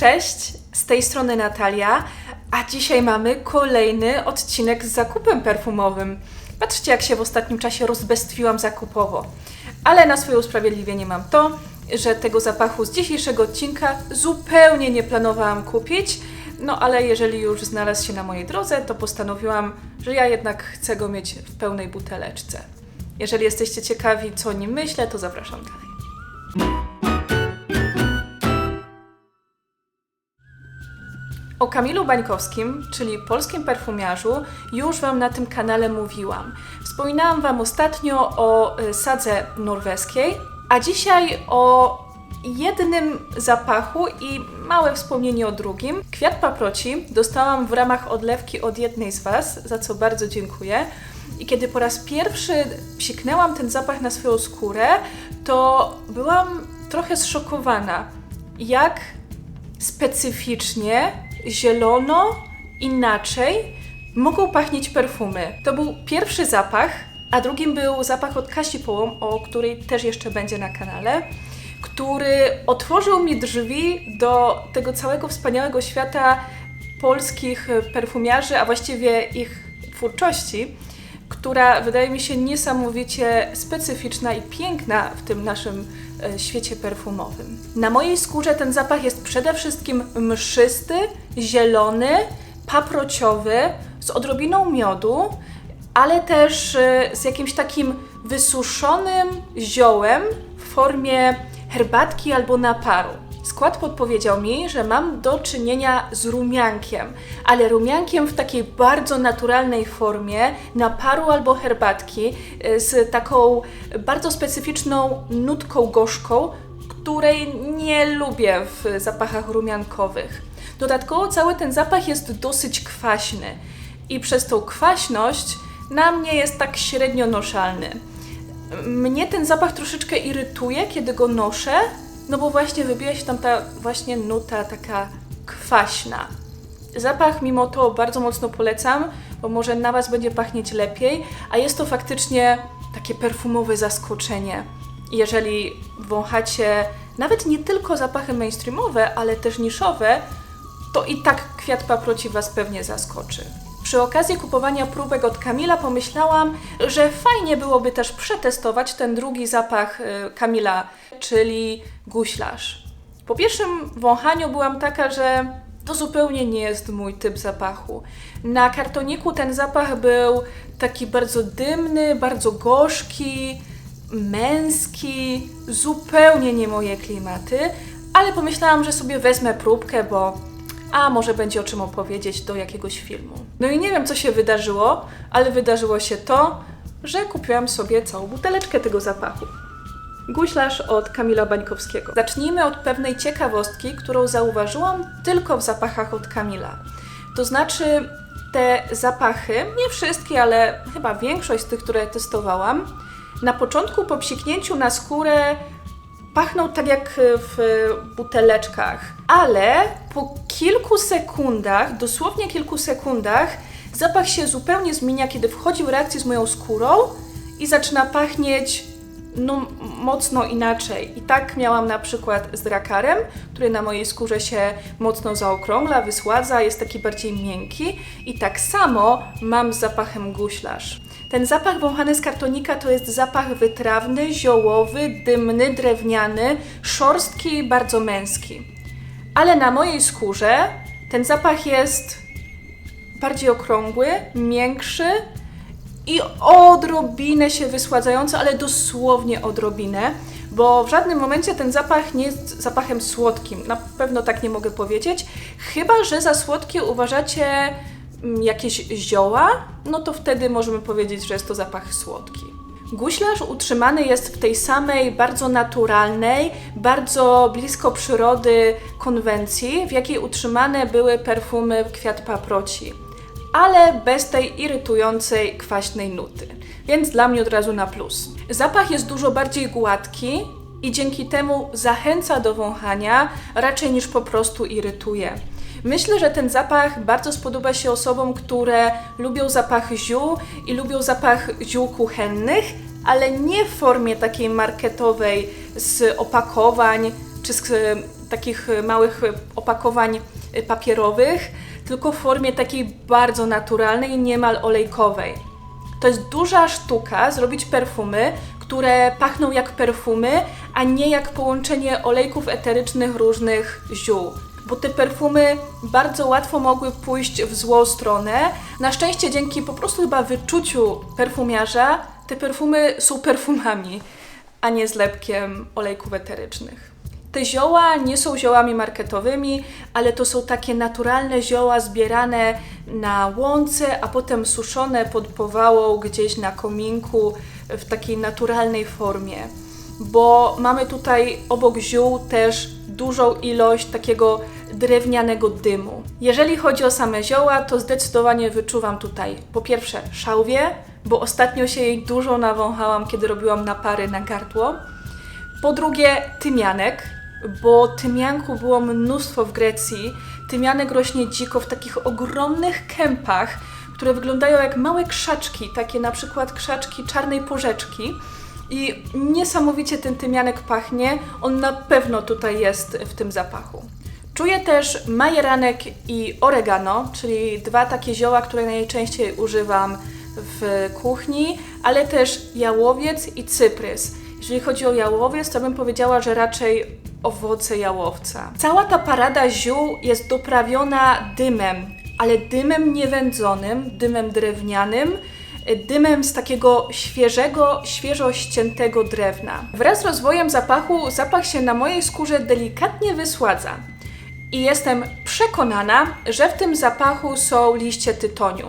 Cześć, z tej strony Natalia, a dzisiaj mamy kolejny odcinek z zakupem perfumowym. Patrzcie, jak się w ostatnim czasie rozbestwiłam zakupowo. Ale na swoje usprawiedliwienie mam to, że tego zapachu z dzisiejszego odcinka zupełnie nie planowałam kupić. No ale jeżeli już znalazł się na mojej drodze, to postanowiłam, że ja jednak chcę go mieć w pełnej buteleczce. Jeżeli jesteście ciekawi, co o nim myślę, to zapraszam dalej. O Kamilu Bańkowskim, czyli polskim perfumiarzu, już Wam na tym kanale mówiłam. Wspominałam Wam ostatnio o y, sadze norweskiej, a dzisiaj o jednym zapachu i małe wspomnienie o drugim. Kwiat paproci dostałam w ramach odlewki od jednej z Was, za co bardzo dziękuję. I kiedy po raz pierwszy psiknęłam ten zapach na swoją skórę, to byłam trochę zszokowana, jak specyficznie, zielono, inaczej mogą pachnieć perfumy. To był pierwszy zapach, a drugim był zapach od Kasi Połom, o której też jeszcze będzie na kanale, który otworzył mi drzwi do tego całego wspaniałego świata polskich perfumiarzy, a właściwie ich twórczości, która wydaje mi się niesamowicie specyficzna i piękna w tym naszym e, świecie perfumowym. Na mojej skórze ten zapach jest przede wszystkim mszysty, zielony, paprociowy, z odrobiną miodu, ale też e, z jakimś takim wysuszonym ziołem w formie herbatki albo naparu. Skład podpowiedział mi, że mam do czynienia z rumiankiem, ale rumiankiem w takiej bardzo naturalnej formie naparu albo herbatki y, z taką bardzo specyficzną nutką gorzką, której nie lubię w zapachach rumiankowych. Dodatkowo cały ten zapach jest dosyć kwaśny i przez tą kwaśność na mnie jest tak średnio noszalny. Mnie ten zapach troszeczkę irytuje, kiedy go noszę, no bo właśnie wybija się tam ta właśnie nuta taka kwaśna. Zapach mimo to bardzo mocno polecam, bo może na Was będzie pachnieć lepiej, a jest to faktycznie takie perfumowe zaskoczenie. Jeżeli wąchacie nawet nie tylko zapachy mainstreamowe, ale też niszowe, to i tak kwiat paproci Was pewnie zaskoczy. Przy okazji kupowania próbek od Kamila pomyślałam, że fajnie byłoby też przetestować ten drugi zapach y, Kamila, czyli guślarz. Po pierwszym wąchaniu byłam taka, że to zupełnie nie jest mój typ zapachu. Na kartoniku ten zapach był taki bardzo dymny, bardzo gorzki, męski, zupełnie nie moje klimaty, ale pomyślałam, że sobie wezmę próbkę, bo a może będzie o czym opowiedzieć do jakiegoś filmu. No i nie wiem, co się wydarzyło, ale wydarzyło się to, że kupiłam sobie całą buteleczkę tego zapachu. Guślarz od Kamila Bańkowskiego. Zacznijmy od pewnej ciekawostki, którą zauważyłam tylko w zapachach od Kamila. To znaczy, te zapachy, nie wszystkie, ale chyba większość z tych, które testowałam, na początku po psiknięciu na skórę pachną tak jak w buteleczkach, ale po kilku sekundach, dosłownie kilku sekundach, zapach się zupełnie zmienia, kiedy wchodzi w reakcję z moją skórą i zaczyna pachnieć no, mocno inaczej. I tak miałam na przykład z drakarem, który na mojej skórze się mocno zaokrągla, wysładza, jest taki bardziej miękki. I tak samo mam z zapachem guślarz. Ten zapach wąchany z kartonika to jest zapach wytrawny, ziołowy, dymny, drewniany, szorstki i bardzo męski. Ale na mojej skórze ten zapach jest bardziej okrągły, miększy i odrobinę się wysładzający, ale dosłownie odrobinę, bo w żadnym momencie ten zapach nie jest zapachem słodkim. Na pewno tak nie mogę powiedzieć. Chyba, że za słodkie uważacie mm, jakieś zioła, no to wtedy możemy powiedzieć, że jest to zapach słodki. Guślarz utrzymany jest w tej samej bardzo naturalnej, bardzo blisko przyrody konwencji, w jakiej utrzymane były perfumy kwiat paproci ale bez tej irytującej, kwaśnej nuty. Więc dla mnie od razu na plus. Zapach jest dużo bardziej gładki i dzięki temu zachęca do wąchania raczej niż po prostu irytuje. Myślę, że ten zapach bardzo spodoba się osobom, które lubią zapach ziół i lubią zapach ziół kuchennych, ale nie w formie takiej marketowej z opakowań, czy z e, takich e, małych e, opakowań papierowych, tylko w formie takiej bardzo naturalnej, niemal olejkowej. To jest duża sztuka zrobić perfumy, które pachną jak perfumy, a nie jak połączenie olejków eterycznych różnych ziół. Bo te perfumy bardzo łatwo mogły pójść w złą stronę. Na szczęście dzięki po prostu chyba wyczuciu perfumiarza te perfumy są perfumami, a nie zlepkiem olejków eterycznych. Te zioła nie są ziołami marketowymi, ale to są takie naturalne zioła zbierane na łące, a potem suszone pod powałą gdzieś na kominku w takiej naturalnej formie. Bo mamy tutaj obok ziół też dużą ilość takiego drewnianego dymu. Jeżeli chodzi o same zioła, to zdecydowanie wyczuwam tutaj po pierwsze szałwię, bo ostatnio się jej dużo nawąchałam, kiedy robiłam napary na gardło. Po drugie, tymianek, bo tymianku było mnóstwo w Grecji. Tymianek rośnie dziko w takich ogromnych kępach, które wyglądają jak małe krzaczki, takie na przykład krzaczki czarnej porzeczki. I niesamowicie ten tymianek pachnie, on na pewno tutaj jest w tym zapachu. Czuję też majeranek i oregano, czyli dwa takie zioła, które najczęściej używam w kuchni, ale też jałowiec i cyprys. Jeżeli chodzi o jałowiec, to bym powiedziała, że raczej owoce jałowca. Cała ta parada ziół jest doprawiona dymem, ale dymem niewędzonym, dymem drewnianym, dymem z takiego świeżego, świeżo ściętego drewna. Wraz z rozwojem zapachu zapach się na mojej skórze delikatnie wysładza. I jestem przekonana, że w tym zapachu są liście tytoniu.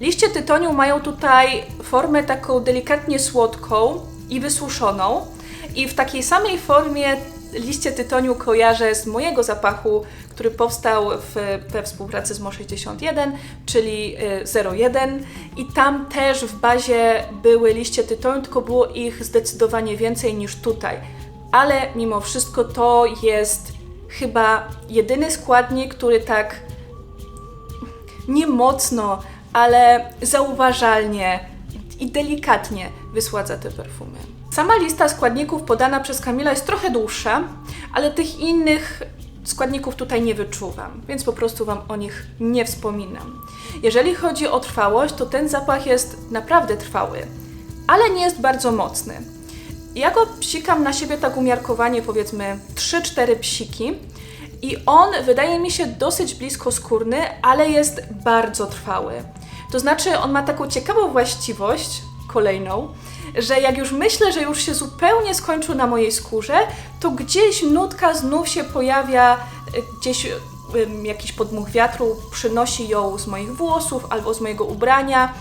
Liście tytoniu mają tutaj formę taką delikatnie słodką i wysuszoną. I w takiej samej formie liście tytoniu kojarzę z mojego zapachu, który powstał w, we współpracy z MO61, czyli y, 01. I tam też w bazie były liście tytoniu, tylko było ich zdecydowanie więcej niż tutaj. Ale mimo wszystko to jest chyba jedyny składnik, który tak nie mocno, ale zauważalnie i delikatnie wysładza te perfumy. Sama lista składników podana przez Kamila jest trochę dłuższa, ale tych innych składników tutaj nie wyczuwam, więc po prostu Wam o nich nie wspominam. Jeżeli chodzi o trwałość, to ten zapach jest naprawdę trwały, ale nie jest bardzo mocny. Ja go psikam na siebie tak umiarkowanie, powiedzmy 3-4 psiki, i on wydaje mi się dosyć blisko skórny, ale jest bardzo trwały. To znaczy, on ma taką ciekawą właściwość, kolejną, że jak już myślę, że już się zupełnie skończył na mojej skórze, to gdzieś nutka znów się pojawia, y, gdzieś ym, jakiś podmuch wiatru przynosi ją z moich włosów albo z mojego ubrania.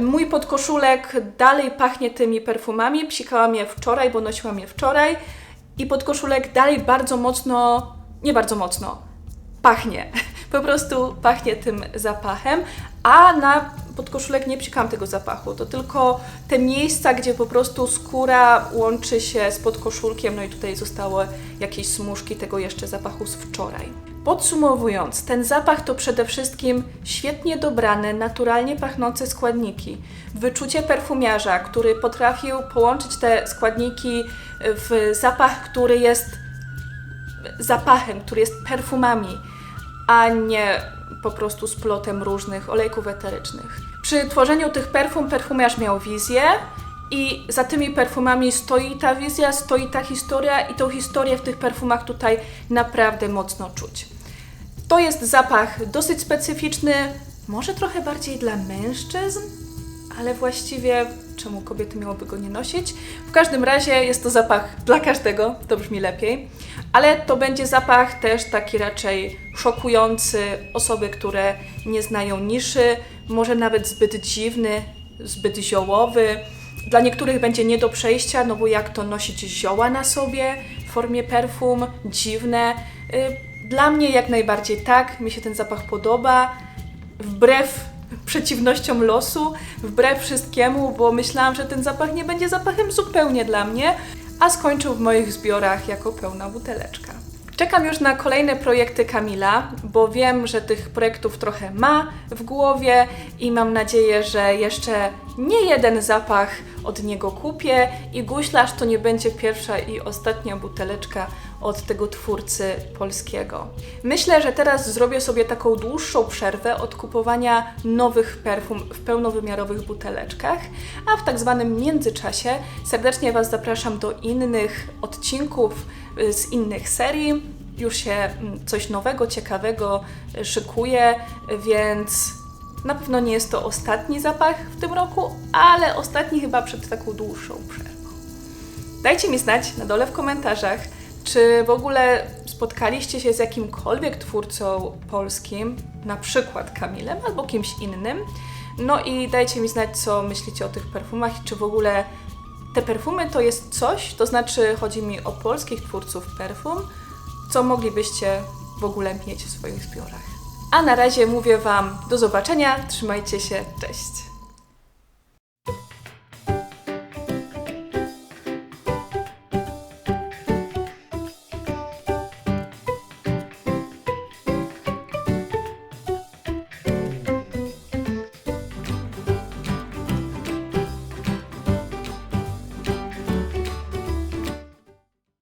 Mój podkoszulek dalej pachnie tymi perfumami. Psikałam je wczoraj, bo nosiłam je wczoraj. I podkoszulek dalej bardzo mocno, nie bardzo mocno, pachnie. Po prostu pachnie tym zapachem, a na podkoszulek nie psikałam tego zapachu. To tylko te miejsca, gdzie po prostu skóra łączy się z podkoszulkiem, no i tutaj zostały jakieś smuszki tego jeszcze zapachu z wczoraj. Podsumowując, ten zapach to przede wszystkim świetnie dobrane, naturalnie pachnące składniki. Wyczucie perfumiarza, który potrafił połączyć te składniki w zapach, który jest zapachem, który jest perfumami, a nie po prostu splotem różnych olejków eterycznych. Przy tworzeniu tych perfum perfumiarz miał wizję i za tymi perfumami stoi ta wizja, stoi ta historia i tą historię w tych perfumach tutaj naprawdę mocno czuć. To jest zapach dosyć specyficzny, może trochę bardziej dla mężczyzn, ale właściwie czemu kobiety miałyby go nie nosić? W każdym razie jest to zapach dla każdego, to brzmi lepiej, ale to będzie zapach też taki raczej szokujący osoby, które nie znają niszy, może nawet zbyt dziwny, zbyt ziołowy. Dla niektórych będzie nie do przejścia, no bo jak to nosić zioła na sobie w formie perfum, dziwne. Y, Dla mnie jak najbardziej tak, mi się ten zapach podoba. Wbrew przeciwnościom losu, wbrew wszystkiemu, bo myślałam, że ten zapach nie będzie zapachem zupełnie dla mnie, a skończył w moich zbiorach jako pełna buteleczka. Czekam już na kolejne projekty Kamila, bo wiem, że tych projektów trochę ma w głowie i mam nadzieję, że jeszcze nie jeden zapach od niego kupię i guślarz to nie będzie pierwsza i ostatnia buteleczka od tego twórcy polskiego. Myślę, że teraz zrobię sobie taką dłuższą przerwę od kupowania nowych perfum w pełnowymiarowych buteleczkach, a w tak zwanym międzyczasie serdecznie Was zapraszam do innych odcinków y, z innych serii. Już się mm, coś nowego, ciekawego y, szykuje, więc na pewno nie jest to ostatni zapach w tym roku, ale ostatni chyba przed taką dłuższą przerwą. Dajcie mi znać na dole w komentarzach, czy w ogóle spotkaliście się z jakimkolwiek twórcą polskim, na przykład Kamilem albo kimś innym. No i dajcie mi znać, co myślicie o tych perfumach i czy w ogóle te perfumy to jest coś, to znaczy chodzi mi o polskich twórców perfum, co moglibyście w ogóle mieć w swoich zbiorach. A na razie mówię Wam do zobaczenia, trzymajcie się, cześć!